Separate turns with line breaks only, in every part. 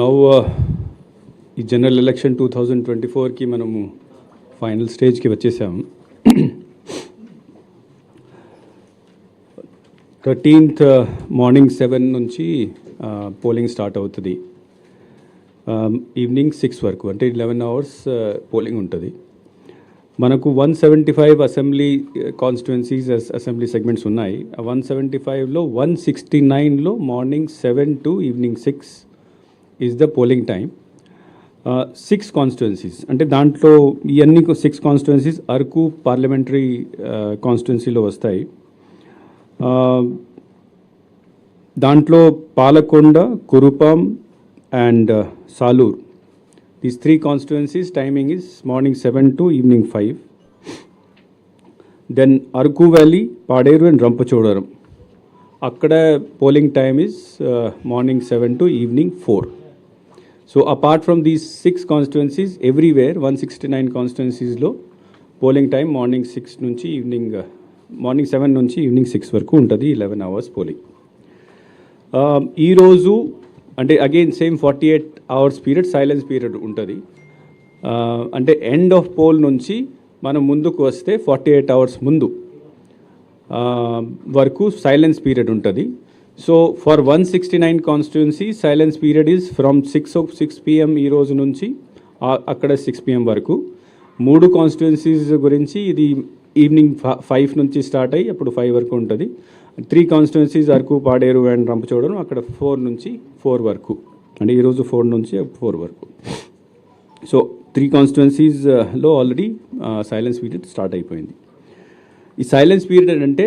Now ఈ general election two thousand twenty ఫోర్కి మనము ఫైనల్ స్టేజ్కి వచ్చేసాము. థర్టీన్త్ మార్నింగ్ సెవెన్ నుంచి పోలింగ్ స్టార్ట్ అవుతుంది. ఈవినింగ్ సిక్స్ వరకు అంటే లెవెన్ అవర్స్ పోలింగ్ ఉంటుంది. మనకు one seventy five assembly constituencies assembly segments ఉన్నాయి. వన్ సెవెంటీ ఫైవ్లో వన్ సిక్స్టీ నైన్లో morning seven to evening six is the polling time six constituencies అంటే దాంట్లో ఇవన్నీ సిక్స్ కాన్స్టిట్యున్సీస్ అరకు పార్లమెంటరీ కాన్స్టిట్యున్సీలో వస్తాయి. దాంట్లో Palakonda Kurupam and Salur. These three constituencies timing is morning seven to evening five then Araku valley Paderu and Rampachodavaram అక్కడ polling time is morning seven to evening four so apart from these six constituencies everywhere one sixty nine కాన్స్టిట్యున్సీస్లో polling time morning six నుంచి evening morning seven నుంచి evening six వరకు ఉంటుంది eleven hours polling ఈరోజు అంటే again same forty eight hours period silence period ఉంటుంది అంటే end of poll నుంచి మనం ముందుకు వస్తే ఫార్టీ ఎయిట్ అవర్స్ ముందు వరకు సైలెన్స్ పీరియడ్ ఉంటుంది so for one sixty nine constituency silence period is from six o six PM ఈ రోజు నుంచి అక్కడ సిక్స్ పిఎం వరకు. మూడు కాన్స్టిట్యున్సీస్ గురించి ఇది ఈవినింగ్ ఫైవ్ నుంచి స్టార్ట్ అయ్యి అప్పుడు ఫైవ్ వరకు ఉంటుంది. Three constituencies Araku Paderu and రంపచోడను అక్కడ ఫోర్ నుంచి ఫోర్ వరకు. అంటే ఈరోజు ఫోర్ నుంచి ఫోర్ వరకు. సో త్రీ కాన్స్టిట్యున్సీస్లో ఆల్రెడీ సైలెన్స్ పీరియడ్ స్టార్ట్ అయిపోయింది. ఈ సైలెన్స్ పీరియడ్ అంటే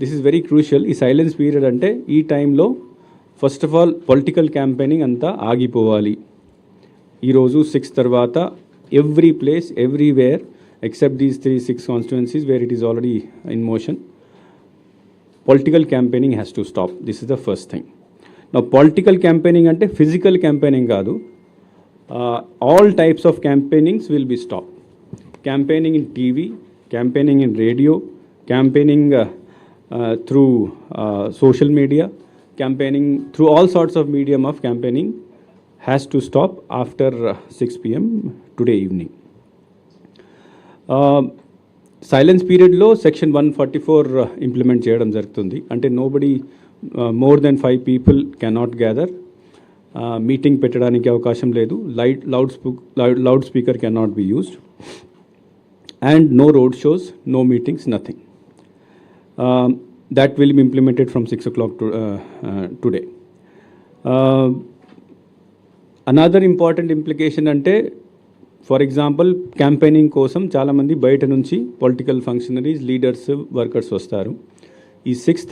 దిస్ ఈజ్ వెరీ క్రూషియల్ ఈ సైలెన్స్ పీరియడ్ అంటే ఈ టైంలో first of all political campaigning అంతా ఆగిపోవాలి. ఈరోజు సిక్స్ తర్వాత every place everywhere except these three six constituencies where it is already in motion political campaigning has to stop this is the first thing నా political campaigning అంటే physical campaigning కాదు. All types of campaignings will be stop campaigning in TV campaigning in radio campaigning through social media campaigning through all sorts of medium of campaigning has to stop after six PM today evening silence పీరియడ్లో section one forty four implement చేయడం జరుగుతుంది. అంటే nobody more than five people cannot gather meeting పెట్టడానికి అవకాశం లేదు. Light loud speak loud speaker cannot be used and no road shows no meetings nothing that will be implemented from 6 o'clock to, uh, uh, today. Uh, another important implication అంటే for example campaigning కోసం చాలామంది బయట నుంచి political functionaries leaders workers వస్తారు ఈ six